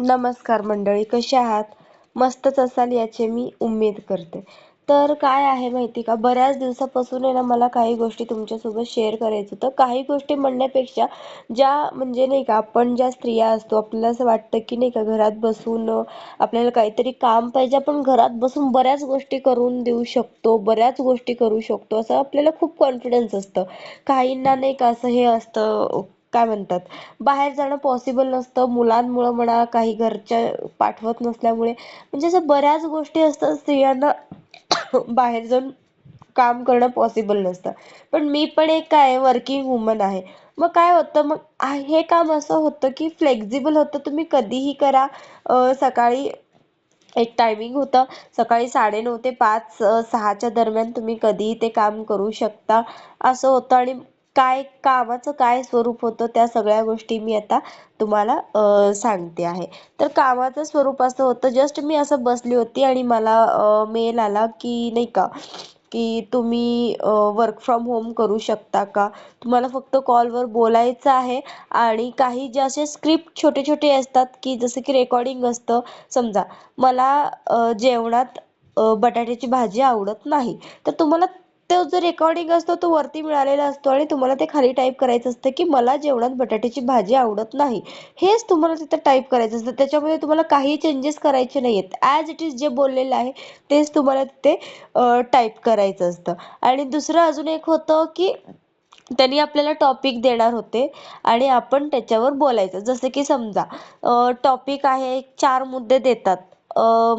नमस्कार मंडळी कसे आहात? मस्तच असाल याची मी उम्मीद करते. तर काय आहे माहिती का? बऱ्याच दिवसापासून आहे ना मला काही गोष्टी तुमच्यासोबत शेअर करायचं होतं. काही गोष्टी म्हणण्यापेक्षा ज्या म्हणजे नाही का आपण ज्या स्त्रिया असतो आपल्याला असं वाटतं की नाही का घरात बसून आपल्याला काहीतरी काम पाहिजे आपण घरात बसून बऱ्याच गोष्टी करून देऊ शकतो बऱ्याच गोष्टी करू शकतो असं आपल्याला खूप कॉन्फिडन्स असतं. काहींना नाही का असं हे असतं काय म्हणतात? बाहेर जाणं पॉसिबल नसतं. मुलांमुळं म्हणा काही घरच्या पाठवत नसल्यामुळे. म्हणजे असं बऱ्याच गोष्टी असतात स्त्रियांना बाहेर जाऊन काम करणं पॉसिबल नसतं. पण मी पण एक काय वर्किंग वुमन आहे. मग काय होतं? मग हे काम असं होतं की फ्लेक्झिबल होतं. तुम्ही कधीही करा. सकाळी एक टायमिंग होतं. सकाळी साडे नऊ ते पाच सहाच्या दरम्यान तुम्ही कधीही ते काम करू शकता. असं होतं आणि काय कामाचं काय स्वरूप होतं त्या सगळ्या गोष्टी मी आता तुम्हाला सांगते आहे. तर कामाचं स्वरूप असं होतं जस्ट मी असं बसली होती आणि मला मेल आला की नाही का की तुम्ही वर्क फ्रॉम होम करू शकता का? तुम्हाला फक्त कॉलवर बोलायचं आहे आणि काही जे असे स्क्रिप्ट छोटे छोटे असतात की जसं की रेकॉर्डिंग असतं. समजा मला जेवणात बटाट्याची भाजी आवडत नाही. तर तुम्हाला तो जो रेकॉर्डिंग असतो तो वरती मिळालेला असतो आणि तुम्हाला ते खाली टाईप करायचं असतं की मला जेवणात बटाट्याची भाजी आवडत नाही. हेच तुम्हाला तिथं टाईप करायचं असतं. त्याच्यामध्ये तुम्हाला काही चेंजेस करायचे नाही आहेत ॲज इट इज जे बोललेलं आहे तेच तुम्हाला तिथे टाईप करायचं असतं. आणि दुसरं अजून एक होतं की त्यांनी आपल्याला टॉपिक देणार होते आणि आपण त्याच्यावर बोलायचं. जसं की समजा टॉपिक आहे चार मुद्दे देतात.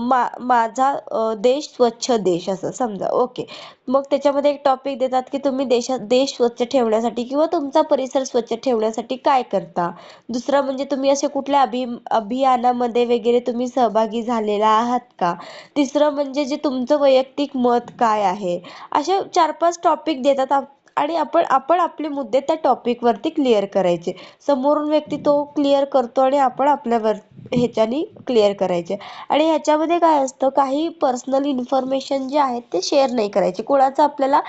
मा माझा देश स्वच्छ देश असं समजा. ओके मग त्याच्यामध्ये एक टॉपिक देतात की तुम्ही देशात देश स्वच्छ ठेवण्यासाठी किंवा तुमचा परिसर स्वच्छ ठेवण्यासाठी काय करता? दुसरं म्हणजे तुम्ही असे कुठल्या अभि अभियानामध्ये वगैरे तुम्ही सहभागी झालेला आहात का? तिसरं म्हणजे जे तुमचं वैयक्तिक मत काय आहे? असे चार पाच टॉपिक देतात आणि आपण आपण आपले मुद्दे त्या टॉपिकवरती क्लिअर करायचे. समोरून व्यक्ती तो क्लिअर करतो आणि आपण आपल्यावर ह्याच्यानी क्लिअर करायचे. आणि ह्याच्यामध्ये काय असतं काही पर्सनल इन्फॉर्मेशन जे आहेत ते शेअर नाही करायचे. कोणाचा आपल्याला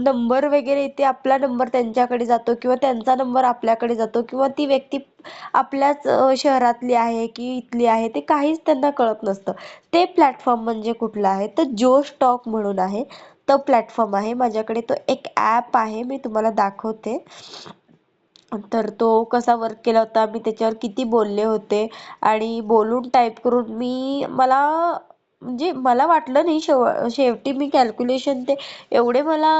नंबर वगैरे इथे आपला नंबर त्यांच्याकडे जातो किंवा त्यांचा नंबर आपल्याकडे जातो किंवा ती व्यक्ती आपल्याच शहरातली आहे की इथली आहे ते काहीच त्यांना कळत नसतं. ते प्लॅटफॉर्म म्हणजे कुठला आहे? तर जो स्टॉक म्हणून आहे तो प्लॅटफॉर्म आहे. माझ्याकडे तो एक ॲप आहे मी तुम्हाला दाखवते. तर तो कसा वर्क केला होता मी त्याच्यावर किती बोलले होते आणि बोलून टाईप करून मी मला म्हणजे मला वाटलं नाही शेव शेवटी मी कॅल्क्युलेशन ते एवढे मला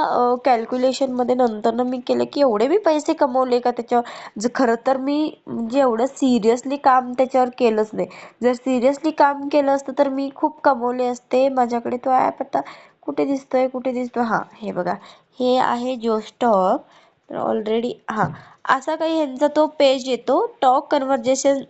कॅल्क्युलेशनमध्ये नंतर मी केलं की एवढे मी पैसे कमवले का त्याच्यावर? जर खरं तर मी म्हणजे एवढं सिरियसली काम त्याच्यावर केलंच नाही. जर सिरियसली काम केलं असतं तर मी खूप कमवले असते. माझ्याकडे तो ॲप आता कुठे दिसतोय कुठे दिसतोय? हां हे बघा. हे आहे जोस्टॉक तर ऑलरेडी हां. असा काही ह्यांचा तो पेज येतो टॉक कन्व्हर्जेशन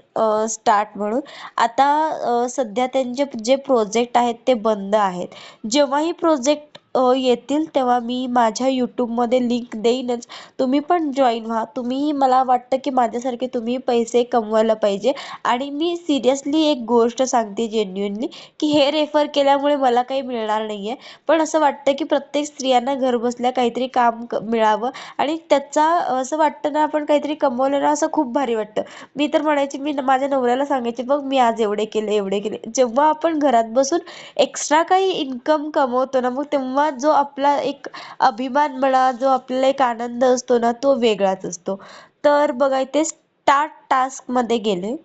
स्टार्ट म्हणून. आता सध्या त्यांचे जे प्रोजेक्ट आहेत ते बंद आहेत. जेव्हाही प्रोजेक्ट येतील तेव्हा मी माझ्या यूट्यूबमध्ये लिंक देईनच. तुम्ही पण जॉईन व्हा. तुम्ही मला वाटतं की माझ्यासारखे तुम्ही पैसे कमवायला पाहिजे. आणि मी सिरियसली एक गोष्ट सांगते जेन्युनली की हे रेफर केल्यामुळे मला काही मिळणार नाही आहे पण असं वाटतं की प्रत्येक स्त्रियांना घरबसल्या काहीतरी काम मिळावं. आणि त्याचा असं वाटतं ना आपण काहीतरी कमवलं ना असं खूप भारी वाटतं. मी तर म्हणायची मी माझ्या नवऱ्याला सांगायचे बघ मी आज एवढे केले एवढे केले. जेव्हा आपण घरात बसून एक्स्ट्रा काही इन्कम कमवतो ना मग तेव्हा जो आपला एक अभिमान म्हणा जो आपल्याला एक आनंद असतो ना तो वेगळाच असतो. तर बघा इथे स्टार्ट टास्कमध्ये गेले.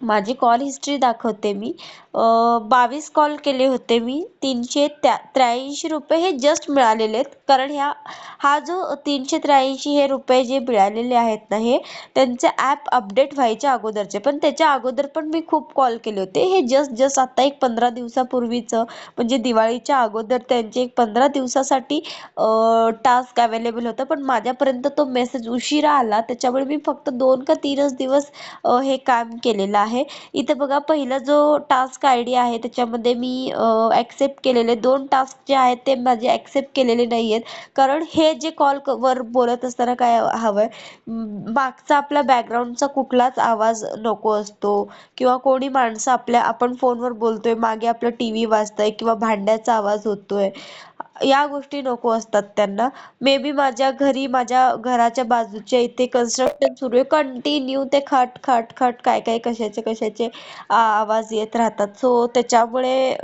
माझी कॉल हिस्ट्री दाखवते मी. बावीस कॉल केले होते मी. तीनशे त्या त्र्याऐंशी रुपये हे जस्ट मिळालेले आहेत. कारण ह्या हा जो तीनशे त्र्याऐंशी हे रुपये जे मिळालेले आहेत ना हे त्यांचे ॲप अपडेट व्हायच्या अगोदरचे. पण त्याच्या अगोदर पण मी खूप कॉल केले होते. हे जस्ट जस्ट आता एक पंधरा दिवसापूर्वीचं म्हणजे दिवाळीच्या अगोदर त्यांचे एक पंधरा दिवसासाठी टास्क अवेलेबल होतं. पण माझ्यापर्यंत तो मेसेज उशिरा आला. त्याच्यामुळे मी फक्त दोन का तीनच दिवस हे काम केलेलं आहे. आहे. इथे बघा पहिला जो टास्क आय डी आहे त्याच्यामध्ये मी ॲक्सेप्ट केलेले दोन टास्क जे आहेत ते माझे ॲक्सेप्ट केलेले नाही आहेत कारण हे जे कॉल वर बोलत असताना काय हवं आहे मागचा आपला बॅकग्राऊंडचा कुठलाच आवाज नको असतो. किंवा कोणी माणसं आपल्या आपण फोनवर बोलतोय मागे आपलं टी व्ही वाजतंय किंवा भांड्याचा आवाज होतोय. या गोष्टी नको असतात त्यांना. मे बी माझ्या घरी माझ्या घराच्या बाजूच्या इथे कन्स्ट्रक्शन सुरू आहे. कंटिन्यू ते खट खाट खट काय काय कशाचे कशाचे आवाज येत राहतात. सो त्याच्यामुळे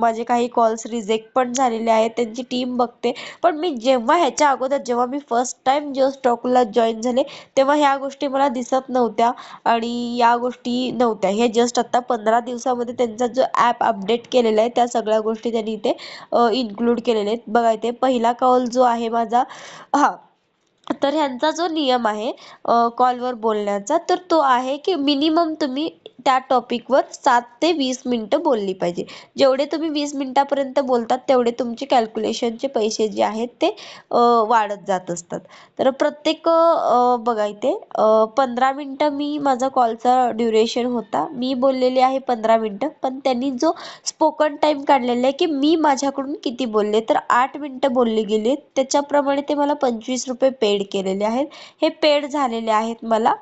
माझे काही कॉल्स रिजेक्ट पण झालेले आहेत. त्यांची टीम बघते. पण मी जेव्हा ह्याच्या अगोदर जेव्हा मी फर्स्ट टाइम जिओ स्टॉकला जॉईन झाले तेव्हा ह्या गोष्टी मला दिसत नव्हत्या. आणि या गोष्टी नव्हत्या. हे जस्ट आत्ता पंधरा दिवसामध्ये त्यांचा जो ॲप अपडेट केलेला आहे त्या सगळ्या गोष्टी त्यांनी इथे इन्क्लूड केलेल्या आहेत. बघा इथे पहिला कॉल जो आहे माझा हा. तर ह्यांचा जो नियम आहे कॉलवर बोलण्याचा तर तो आहे की मिनिमम तुम्ही त्या टॉपिकवर सात ते वीस मिनटं बोलली पाहिजे. जेवढे तुम्ही वीस मिनटापर्यंत बोलतात तेवढे तुमचे कॅल्क्युलेशनचे पैसे जे आहेत ते वाढत जात असतात. तर प्रत्येक बघा इथे पंधरा मिनटं मी माझा कॉलचा ड्युरेशन होता. मी बोललेली आहे पंधरा मिनटं पण त्यांनी जो स्पोकन टाईम काढलेला आहे की मी माझ्याकडून किती बोलले तर आठ मिनटं बोलली गेली त्याच्याप्रमाणे ते मला पंचवीस रुपये पेड केलेले आहेत. हे पेड झालेले आहेत मला.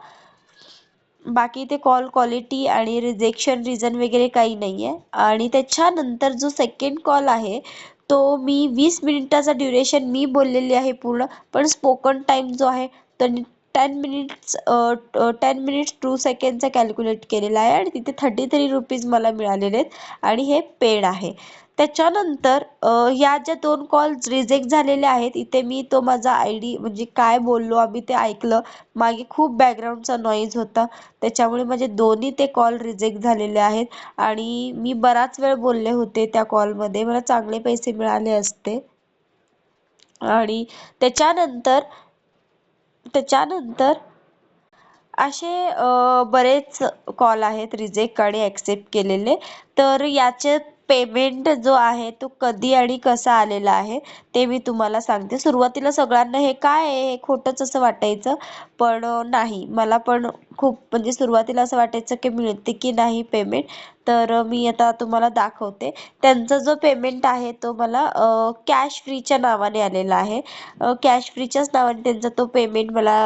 बाकी ते कॉल क्वालिटी आणि रिजेक्शन रिझन वगैरे काही नाही आहे आणि त्याच्यानंतर जो सेकंड कॉल आहे तो मी वीस मिनिटाचा ड्युरेशन मी बोललेली आहे पूर्ण पण स्पोकन टाईम जो आहे तो ten minutes ten minutes two सेकंडचा calculate केलेला आहे आणि तिथे थर्टी थ्री रुपीज मला मिळालेले आहेत. आणि हे पेड आहे. त्याच्यानंतर या ज्या दोन कॉल्स रिजेक्ट झालेले आहेत इथे मी तो माझा आय डी म्हणजे काय बोललो आम्ही ते ऐकलं. मागे खूप बॅकग्राऊंडचा नॉईज होता. त्याच्यामुळे माझे दोन्ही ते कॉल रिजेक्ट झालेले आहेत. आणि मी बराच वेळ बोलले होते त्या कॉलमध्ये मला चांगले पैसे मिळाले असते. आणि त्याच्यानंतर त्याच्यानंतर असे बरेच कॉल आहेत रिजेक्ट आणि ॲक्सेप्ट केलेले. तर याचे पेमेंट जो आहे तो कधी आणि कसा आलेला आहे ते मी तुम्हाला सांगते. सुरुवातीला सगळ्यांना हे काय आहे हे खोटंच असं वाटायचं पण नाही. मला पण खूप म्हणजे सुरुवातीला असं वाटायचं की मिळते की नाही पेमेंट तर मी आता तुम्हाला दाखवते. त्यांचा जो पेमेंट आहे तो मला कॅश फ्रीच्या नावाने आलेला आहे. कॅश फ्रीच्याच नावाने त्यांचा तो पेमेंट मला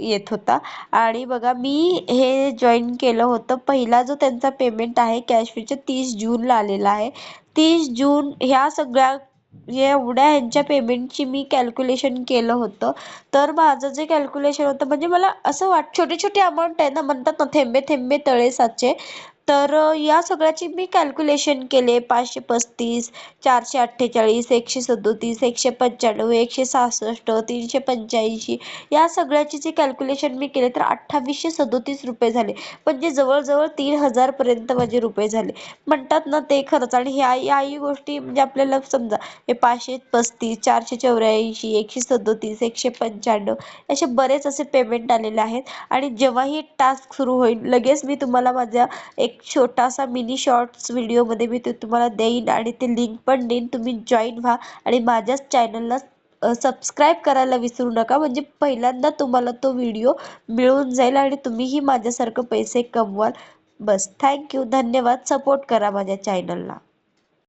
येत होता. आणि बघा मी हे जॉईन केलं होतं. पहिला जो त्यांचा पेमेंट आहे कॅश फ्रीच्या तीस जूनला आलेला आहे. तीस जून ह्या सगळ्या म्हणजे एवढ्या ह्यांच्या पेमेंटची मी कॅल्क्युलेशन केलं होतं. तर माझं जे कॅल्क्युलेशन होतं म्हणजे मला असं वाट छोटे छोटे अमाऊंट आहे ना म्हणतात ना थेंबे थेंबे तळे साचे. तर या सगळ्याची मी कॅल्क्युलेशन केले. पाचशे पस्तीस चारशे अठ्ठेचाळीस एकशे सदोतीस एकशे पंच्याण्णव एकशे सहासष्ट तीनशे पंच्याऐंशी या सगळ्याची जे कॅल्क्युलेशन मी केले तर अठ्ठावीसशे सदोतीस रुपये झाले. म्हणजे जवळजवळ तीन हजारपर्यंत माझे रुपये झाले. म्हणतात ना ते खरंच. आणि ह्या याही गोष्टी म्हणजे आपल्याला समजा हे पाचशे पस्तीस चारशे चौऱ्याऐंशी एकशे सदोतीस एकशे पंच्याण्णव असे बरेच असे पेमेंट आलेले आहेत. आणि जेव्हाही टास्क सुरू होईल लगेच मी तुम्हाला माझ्या एक एक छोटासा मिनी शॉर्ट्स व्हिडिओमध्ये मी ते तुम्हाला देईन आणि ते लिंक पण देईन. तुम्ही जॉईन व्हा आणि माझ्याच चॅनलला सबस्क्राईब करायला विसरू नका. म्हणजे पहिल्यांदा तुम्हाला तो व्हिडिओ मिळून जाईल आणि तुम्हीही माझ्यासारखं पैसे कमवाल. बस. थँक्यू धन्यवाद. सपोर्ट करा माझ्या चॅनलला